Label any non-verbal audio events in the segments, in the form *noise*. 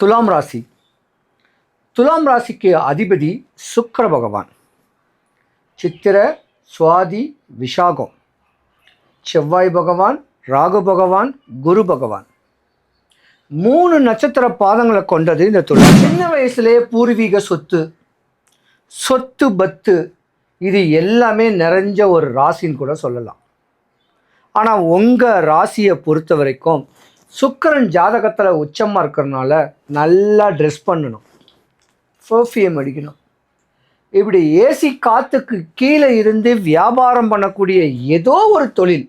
துலாம் ராசி. துலாம் ராசிக்கு அதிபதி சுக்கர பகவான். சித்திர சுவாதி விஷாகம் செவ்வாய் பகவான் ராகு பகவான் குரு பகவான். மூணு நட்சத்திர பாதங்களை கொண்டது இந்த துலாம் சின்ன வயசுலேயே பூர்வீக சொத்து. சொத்து பத்து. இது எல்லாமே நிறைஞ்ச ஒரு ராசின்னு கூட சொல்லலாம். ஆனால் உங்கள் ராசியை பொறுத்த வரைக்கும் சுக்கரன் ஜாதகத்தில் உச்சமாக இருக்கிறனால நல்லா ட்ரெஸ் பண்ணணும். பர்ஃப்யூம் அடிக்கணும். இப்படி ஏசி காற்றுக்கு கீழே இருந்து வியாபாரம் பண்ணக்கூடிய ஏதோ ஒரு தொழில்.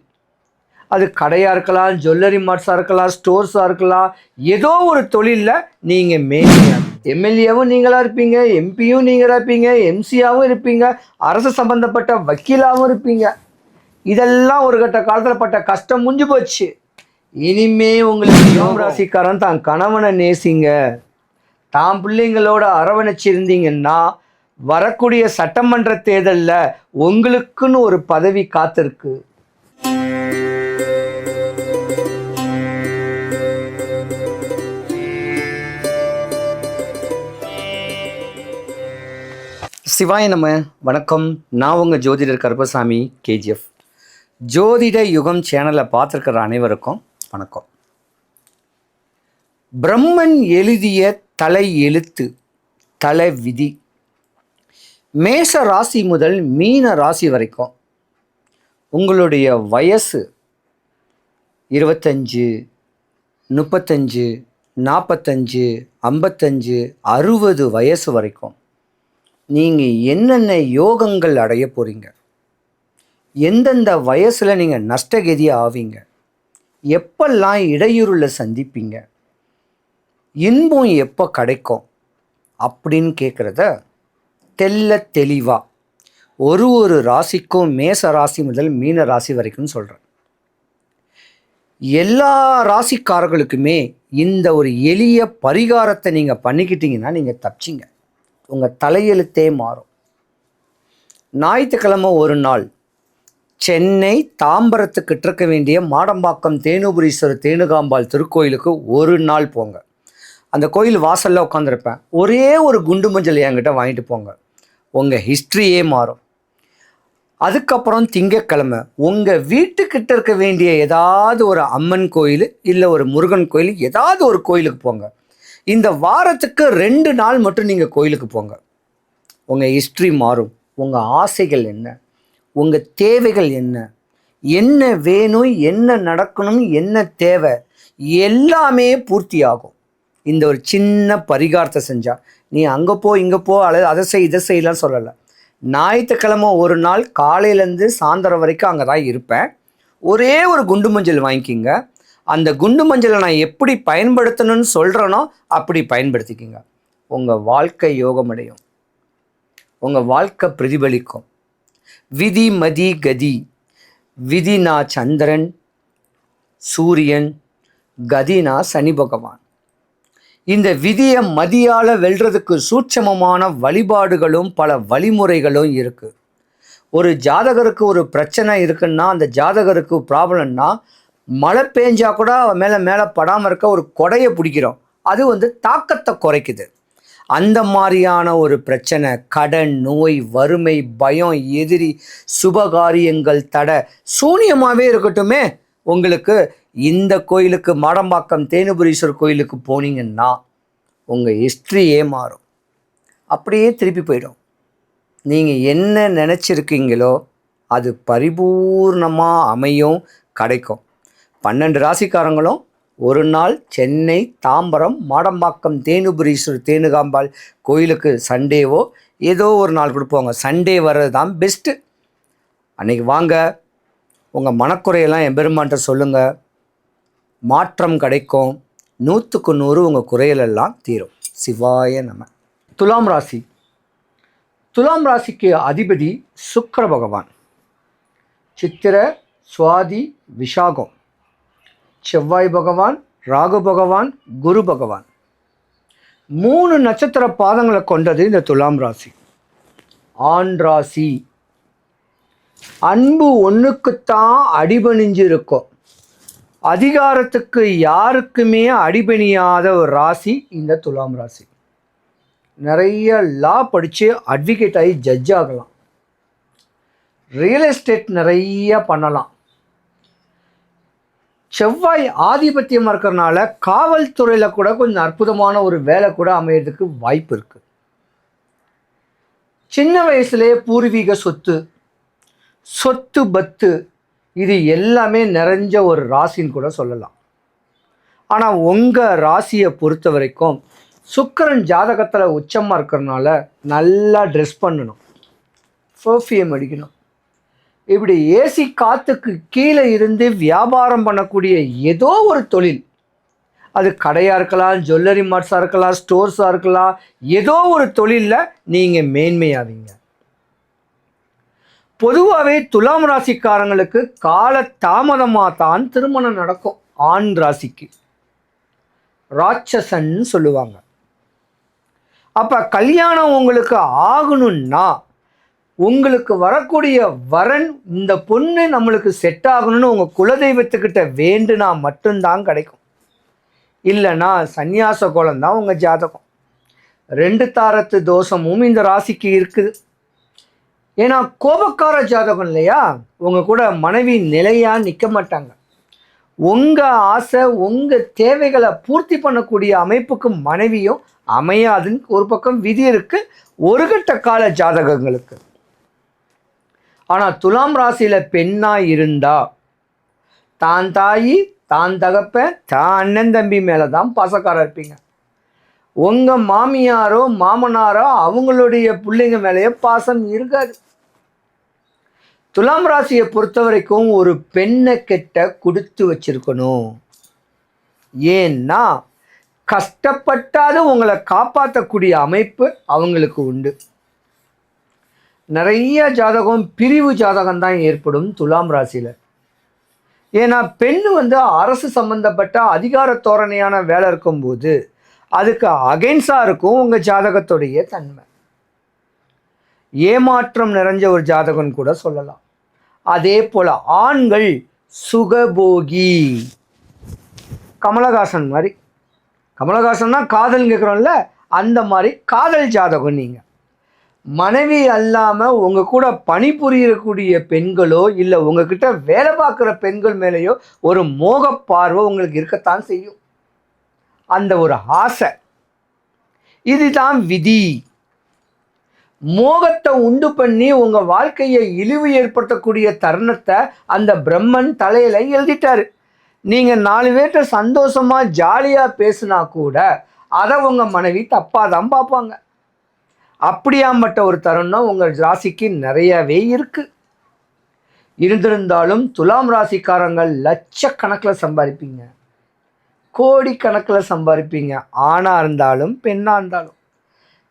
அது கடையாக இருக்கலாம் ஜுவல்லரி மார்ட்ஸாக இருக்கலாம் ஸ்டோர்ஸாக இருக்கலாம் ஏதோ ஒரு தொழிலில் நீங்கள் மேனியா எம்எல்ஏவும் நீங்களாக இருப்பீங்க எம்பியும் நீங்களாக இருப்பீங்க எம்சியாகவும் இருப்பீங்க அரசு சம்பந்தப்பட்ட வக்கீலாகவும் இருப்பீங்க. இதெல்லாம் ஒரு கட்ட காலத்தில் பட்ட கஷ்டம் முடிஞ்சு போச்சு. இனிமே உங்களுக்கு *laughs* யோகம் ராசிக்காரன் தான். கணவனை நேசிங்க. தாம் பிள்ளைங்களோட அரவணைச்சு இருந்தீங்கன்னா வரக்கூடிய சட்டமன்ற தேர்தலில் உங்களுக்குன்னு ஒரு பதவி காத்திருக்கு. சிவாய நம்ம வணக்கம். நான் உங்கள் ஜோதிடர் கருப்பசாமி கேஜிஎஃப் ஜோதிட யுகம் சேனலை பார்த்துருக்கிற அனைவருக்கும் வணக்கம். பிரம்மன் எழுதிய தலை எழுத்து தலை விதி. மேச ராசி முதல் மீன ராசி வரைக்கும் உங்களுடைய வயசு இருபத்தஞ்சு முப்பத்தஞ்சு நாற்பத்தஞ்சு ஐம்பத்தஞ்சு அறுபது வயசு வரைக்கும் நீங்கள் என்னென்ன யோகங்கள் அடைய போகிறீங்க எந்தெந்த வயசில் நீங்கள் நஷ்டகதியாக ஆவீங்க? எப்பெல்லாம் இடையூறில் சந்திப்பீங்க? இன்பம் எப்போ கிடைக்கும்? அப்படின்னு கேட்குறத தெல்ல தெளிவாக ஒரு ஒரு ராசிக்கும் மேச ராசி முதல் மீன ராசி வரைக்கும் சொல்கிறேன் எல்லா ராசிக்காரர்களுக்குமே இந்த ஒரு எளிய பரிகாரத்தை நீங்கள் பண்ணிக்கிட்டீங்கன்னா நீங்கள் தப்பிச்சிங்க. உங்கள் தலையெழுத்தே மாறும். ஞாயிற்றுக்கிழமை ஒரு நாள் சென்னை தாம்பரத்துக்கிட்ட இருக்க வேண்டிய மாடம்பாக்கம் தேனுபுரீஸ்வரர் தேனுகாம்பாள் திருக்கோயிலுக்கு ஒரு நாள் போங்க. அந்த கோயில் வாசலில் உட்காந்துருப்பேன் ஒரே ஒரு குண்டு மஞ்சள் என்கிட்ட வாங்கிட்டு போங்க. உங்கள் ஹிஸ்ட்ரியே மாறும். அதுக்கப்புறம் திங்கக்கிழமை உங்கள் வீட்டுக்கிட்ட இருக்க வேண்டிய ஏதாவது ஒரு அம்மன் கோயில் இல்லை ஒரு முருகன் கோயில் ஏதாவது ஒரு கோயிலுக்கு போங்க. இந்த வாரத்துக்கு ரெண்டு நாள் மட்டும் நீங்கள் கோயிலுக்கு போங்க. உங்கள் ஹிஸ்ட்ரி மாறும். உங்கள் ஆசைகள் என்ன? உங்கள் தேவைகள் என்ன? என்ன வேணும் என்ன நடக்கணும் என்ன தேவை? எல்லாமே பூர்த்தி ஆகும் இந்த ஒரு சின்ன பரிகாரத்தை செஞ்சால் நீ அங்கே போ இங்கே போ அல்லது அதை செய் இதை செய்யலாம் சொல்லலை. ஞாயிற்றுக்கிழமை ஒரு நாள் காலையிலேருந்து சாயந்தரம் வரைக்கும் அங்கே தான் இருப்பேன். ஒரே ஒரு குண்டு மஞ்சள் வாங்கிக்கிங்க. அந்த குண்டு மஞ்சளை நான் எப்படி பயன்படுத்தணும்னு சொல்கிறேனோ அப்படி பயன்படுத்திக்கிங்க. உங்கள் வாழ்க்கை யோகமடையும். உங்கள் வாழ்க்கை பிரதிபலிக்கும். விதி மதி கதி. விதினா சந்திரன் சூரியன் கதினா சனி பகவான். இந்த விதியை மதியால் வெல்றதுக்கு சூட்சமமான வழிபாடுகளும் பல வழிமுறைகளும் இருக்குது ஒரு ஜாதகருக்கு ஒரு பிரச்சனை இருக்குன்னா அந்த ஜாதகருக்கு ப்ராப்ளம்னா மழை பேஞ்சால் கூட மேலே மேலே படாமல் இருக்க ஒரு கொடையை பிடிக்கிறோம். அது வந்து தாக்கத்தை குறைக்குது. அந்த மாதிரியான ஒரு பிரச்சனை கடன் நோய் வறுமை பயம் எதிரி சுபகாரியங்கள் தடை சூனியமாகவே இருக்கட்டுமே. உங்களுக்கு இந்த கோயிலுக்கு மாடம்பாக்கம் தேனுபுரீஸ்வரர் கோயிலுக்கு போனீங்கன்னா உங்கள் ஹிஸ்ட்ரியே மாறும். அப்படியே திருப்பி போயிடும். நீங்கள் என்ன நினச்சிருக்கீங்களோ அது பரிபூர்ணமாக அமையும் கிடைக்கும். பன்னெண்டு ராசிக்காரங்களும் ஒரு நாள் சென்னை தாம்பரம் மாடம்பாக்கம் தேனுபுரீஸ்வரர் தேனுகாம்பாள் கோயிலுக்கு சண்டேவோ ஏதோ ஒரு நாள் கொடுப்போங்க. சண்டே வர்றது தான் பெஸ்ட்டு அன்றைக்கி வாங்க. உங்கள் மனக்குறையெல்லாம் எம்பெருமான்ட்ட சொல்லுங்கள் மாற்றம் கிடைக்கும். நூற்றுக்கு நூறு உங்கள் குறையலெல்லாம் தீரும். சிவாய நம. துலாம் ராசி. துலாம் ராசிக்கு அதிபதி சுக்கர பகவான். சித்திர சுவாதி விஷாகம் செவ்வாய் பகவான் ராகு பகவான் குரு பகவான். மூணு நட்சத்திர பாதங்களை கொண்டது இந்த துலாம் ராசி. ஆண் ராசி. அன்பு ஒன்றுக்குத்தான் அடிபணிஞ்சு இருக்கும் அதிகாரத்துக்கு யாருக்குமே அடிபணியாத ஒரு ராசி இந்த துலாம் ராசி. நிறைய லா படித்து அட்வொகேட் ஆகி ஜட்ஜ் ஆகலாம். ரியல் எஸ்டேட் நிறைய பண்ணலாம். செவ்வாய் ஆதிபத்தியமாக இருக்கிறனால காவல்துறையில் கூட கொஞ்சம் அற்புதமான ஒரு வேலை கூட அமையிறதுக்கு வாய்ப்பு இருக்குது சின்ன வயசுலேயே பூர்வீக சொத்து சொத்து பத்து இது எல்லாமே நிறைஞ்ச ஒரு ராசின்னு கூட சொல்லலாம். ஆனால் உங்கள் ராசியை பொறுத்த வரைக்கும் சுக்கரன் ஜாதகத்தில் உச்சமாக இருக்கிறனால நல்லா ட்ரெஸ் பண்ணணும். பர்ஃப்யூம் அடிக்கணும். இப்படி ஏசி காற்றுக்கு கீழே இருந்து வியாபாரம் பண்ணக்கூடிய ஏதோ ஒரு தொழில். அது கடையாக இருக்கலாம் ஜுவல்லரி மார்ட்ஸாக இருக்கலாம் ஸ்டோர்ஸாக இருக்கலாம் ஏதோ ஒரு தொழிலில் நீங்கள் மேன்மையாவீங்க. பொதுவாகவே துலாம் ராசிக்காரங்களுக்கு கால தாமதமாக தான் திருமணம் நடக்கும் ஆண் ராசிக்கு. ராட்சசன் சொல்லுவாங்க. அப்போ கல்யாணம் உங்களுக்கு ஆகணும்னா உங்களுக்கு வரக்கூடிய வரன் இந்த பொண்ணு நம்மளுக்கு செட் ஆகணும்னு உங்கள் குலதெய்வத்துக்கிட்ட வேண்டுனா மட்டும்தான் கிடைக்கும். இல்லைன்னா சந்நியாச கோலம் தான் உங்கள் ஜாதகம். ரெண்டு தாரத்து தோஷமும் இந்த ராசிக்கு இருக்குது. ஏன்னா கோபக்கார ஜாதகம் இல்லையா? உங்கள் கூட மனைவி நிலையாக நிற்க மாட்டாங்க. உங்கள் ஆசை உங்கள் தேவைகளை பூர்த்தி பண்ணக்கூடிய அமைப்புக்கு மனைவியும் அமையாதுன்னு ஒரு பக்கம் விதி இருக்குது ஒரு கட்ட கால ஜாதகங்களுக்கு. ஆனால் துலாம் ராசியில் பெண்ணாக இருந்தா தான் தாயி தான் தகப்பன் தான் அண்ணன் தம்பி மேலே தான் பாசக்காரர் இருப்பீங்க. உங்கள் மாமியாரோ மாமனாரோ அவங்களுடைய பிள்ளைங்க மேலேயே பாசம் இருக்காது. துலாம் ராசியை பொறுத்த வரைக்கும் ஒரு பெண்ணை கெட்ட கொடுத்து வச்சிருக்கணும். ஏன்னா கஷ்டப்பட்டாது உங்களை காப்பாற்றக்கூடிய அமைப்பு அவங்களுக்கு உண்டு. நிறைய ஜாதகம் பிரிவு ஜாதகம் தான் ஏற்படும் துலாம் ராசியில். ஏன்னா பெண் வந்து அரசு சம்பந்தப்பட்ட அதிகார தோரணையான வேலை இருக்கும்போது அதுக்கு அகைன்ஸாக இருக்கும் உங்கள் ஜாதகத்துடைய தன்மை. ஏமாற்றம் நிறைஞ்ச ஒரு ஜாதகம் கூட சொல்லலாம். அதே போல் ஆண்கள் சுகபோகி. கமலஹாசன் மாதிரி. கமலஹாசன்னா காதல் கேட்குறோம்ல அந்த மாதிரி காதல் ஜாதகம் நீங்கள் மனைவி அல்லாமல் உங்கள் கூட பணிபுரியக்கூடிய பெண்களோ இல்லை உங்ககிட்ட வேலை பார்க்குற பெண்கள் மேலேயோ ஒரு மோக பார்வை உங்களுக்கு இருக்கத்தான் செய்யும். அந்த ஒரு ஆசை. இதுதான் விதி. மோகத்தை உண்டு பண்ணி உங்கள் வாழ்க்கையை இழிவு ஏற்படுத்தக்கூடிய தருணத்தை அந்த பிரம்மன் தலையில் எழுதிட்டாரு. நீங்கள் நாலு பேர்கிட்ட சந்தோஷமாக ஜாலியாக பேசுனா கூட அதை உங்கள் மனைவி தப்பாக தான் பார்ப்பாங்க. அப்படியாம்பட்ட ஒரு தருணம் உங்கள் ராசிக்கு நிறையவே இருக்குது இருந்திருந்தாலும் துலாம் ராசிக்காரங்கள் லட்சக்கணக்கில் சம்பாதிப்பீங்க. கோடிக்கணக்கில் சம்பாதிப்பீங்க. ஆணாக இருந்தாலும் பெண்ணாக இருந்தாலும்.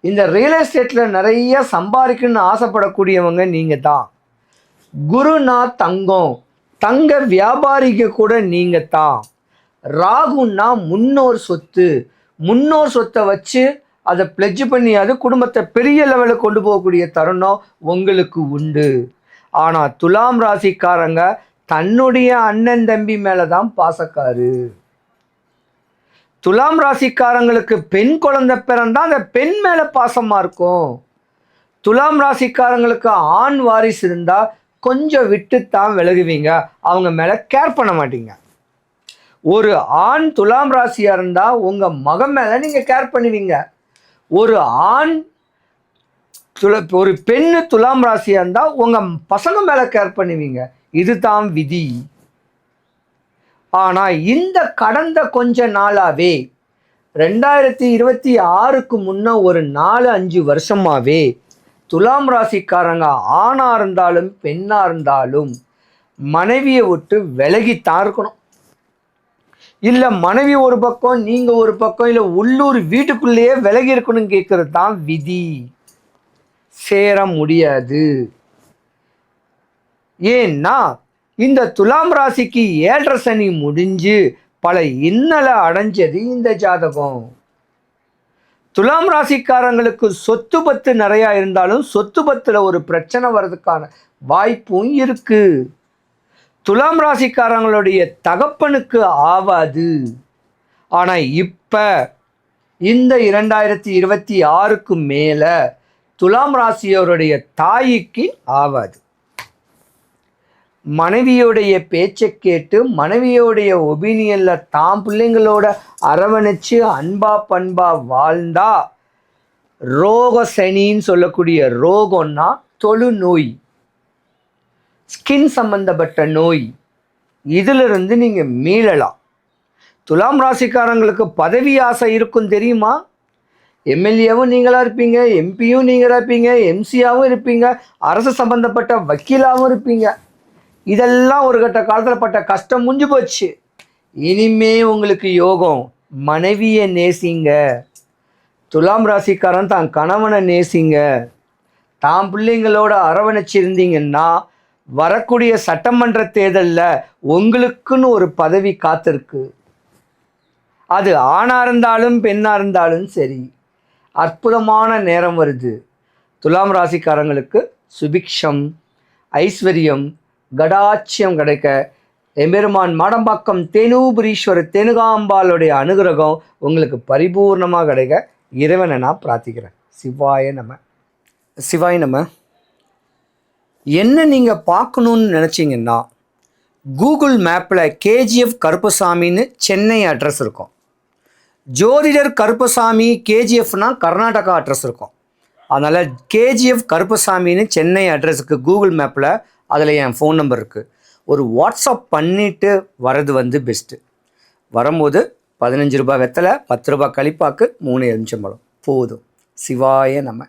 இந்த ரியல் எஸ்டேட்டில் நிறைய சம்பாதிக்கணும்னு ஆசைப்படக்கூடியவங்க நீங்கள் தான். குருனா தங்கம். தங்க வியாபாரிக கூட நீங்கள் தான். ராகுன்னா முன்னோர் சொத்து. முன்னோர் சொத்தை வச்சு அதை பிளெட்ஜ் பண்ணி அது குடும்பத்தை பெரிய லெவலில் கொண்டு போகக்கூடிய தருணம் உங்களுக்கு உண்டு. ஆனால் துலாம் ராசிக்காரங்க தன்னுடைய அண்ணன் தம்பி மேலே தான் பாசக்காரு. துலாம் ராசிக்காரங்களுக்கு பெண் குழந்தை பிறந்தா அந்த பெண் மேலே பாசமாக இருக்கும். துலாம் ராசிக்காரங்களுக்கு ஆண் வாரிசு இருந்தால் கொஞ்சம் விட்டுத்தான் விலகுவீங்க. அவங்க மேலே கேர் பண்ண மாட்டீங்க. ஒரு ஆண் துலாம் ராசியாக இருந்தால் உங்கள் மகன் மேலே நீங்கள் கேர் பண்ணுவீங்க. ஒரு ஆண் துல ஒரு பெண்ணு துலாம் ராசியாக இருந்தால் உங்கள் பசங்க மேலே கேர் பண்ணுவீங்க. இதுதான் விதி. ஆனால் இந்த கடந்த கொஞ்ச நாளாகவே ரெண்டாயிரத்தி இருபத்தி ஆறுக்கு முன்ன ஒரு நாலு அஞ்சு வருஷமாகவே துலாம் ராசிக்காரங்க ஆணாக இருந்தாலும் பெண்ணாக இருந்தாலும் மனைவியை விட்டு விலகித்தான் இருக்கணும். இல்லை மனைவி ஒரு பக்கம் நீங்கள் ஒரு பக்கம் இல்லை உள்ளூர் வீட்டுக்குள்ளேயே விலகி இருக்கணும்னு கேட்குறது தான் விதி. சேர முடியாது. ஏன்னா இந்த துலாம் ராசிக்கு ஏழரை சனி முடிஞ்சு பல இன்னலை அடைஞ்சது இந்த ஜாதகம். துலாம் ராசிக்காரங்களுக்கு சொத்து பத்து நிறையா இருந்தாலும் சொத்து பத்தில் ஒரு பிரச்சனை வர்றதுக்கான வாய்ப்பும் இருக்குது துலாம் ராசிக்காரங்களுடைய தகப்பனுக்கு ஆவாது. ஆனால் இப்போ இந்த இரண்டாயிரத்தி இருபத்தி ஆறுக்கு மேலே துலாம் ராசியோருடைய தாய்க்கு ஆவாது. மனைவியோடைய பேச்சை கேட்டு மனைவியோடைய ஒபீனியனில் தாம் பிள்ளைங்களோட அரவணைச்சு அன்பா பண்பா வாழ்ந்தா ரோக சனின்னு சொல்லக்கூடிய ரோகம்னா தொழுநோய். ஸ்கின் சம்பந்தப்பட்ட நோய் இதிலிருந்து நீங்கள் மீளலாம். துலாம் ராசிக்காரங்களுக்கு பதவி ஆசை இருக்கும் தெரியுமா? எம்எல்ஏவும் நீங்களாக இருப்பீங்க எம்பியும் நீங்களாக இருப்பீங்க எம்சியாவும் இருப்பீங்க அரசு சம்பந்தப்பட்ட வக்கீலாகவும் இருப்பீங்க. இதெல்லாம் ஒரு கட்ட காலத்தில் பட்ட கஷ்டம் முடிஞ்சு போச்சு. இனிமே உங்களுக்கு யோகம் மனைவியை நேசிங்க. துலாம் ராசிக்காரன் தான் கணவனை நேசிங்க. தான் பிள்ளைங்களோட அரவணைச்சிருந்தீங்கன்னா வரக்கூடிய சட்டமன்ற தேர்தலில் உங்களுக்குன்னு ஒரு பதவி காத்திருக்கு. அது ஆணாக இருந்தாலும் பெண்ணாக இருந்தாலும் சரி. அற்புதமான நேரம் வருது. துலாம் ராசிக்காரங்களுக்கு சுபிக்ஷம் ஐஸ்வர்யம் கடாட்சியம் கிடைக்க எம்பெருமான் மாடம்பாக்கம் தேனூபுரீஸ்வரர் தேனுகாம்பாளுடைய அனுகிரகம் உங்களுக்கு பரிபூர்ணமாக கிடைக்க. இறைவனை நான் பிரார்த்திக்கிறேன். சிவாய நம்ம சிவாய நம்ம என்ன நீங்கள் பார்க்கணுன்னு நினச்சிங்கன்னா கூகுள் மேப்பில் கேஜிஎஃப் கருப்பசாமின்னு சென்னை அட்ரஸ் இருக்கும். ஜோதிடர் கருப்பசாமி கேஜிஎஃப்னா கர்நாடகா அட்ரஸ் இருக்கும். அதனால் கேஜிஎஃப் கருப்பசாமின்னு சென்னை அட்ரஸுக்கு கூகுள் மேப்பில் அதில் என் ஃபோன் நம்பர் இருக்குது ஒரு வாட்ஸ்அப் பண்ணிவிட்டு வர்றது வந்து பெஸ்ட்டு வரும்போது பதினஞ்சு ரூபாய் வெத்தலை பத்து ரூபாய் கழிப்பாக்கு மூணு எலுமிச்சம்பழம் போதும். சிவாய நம்ம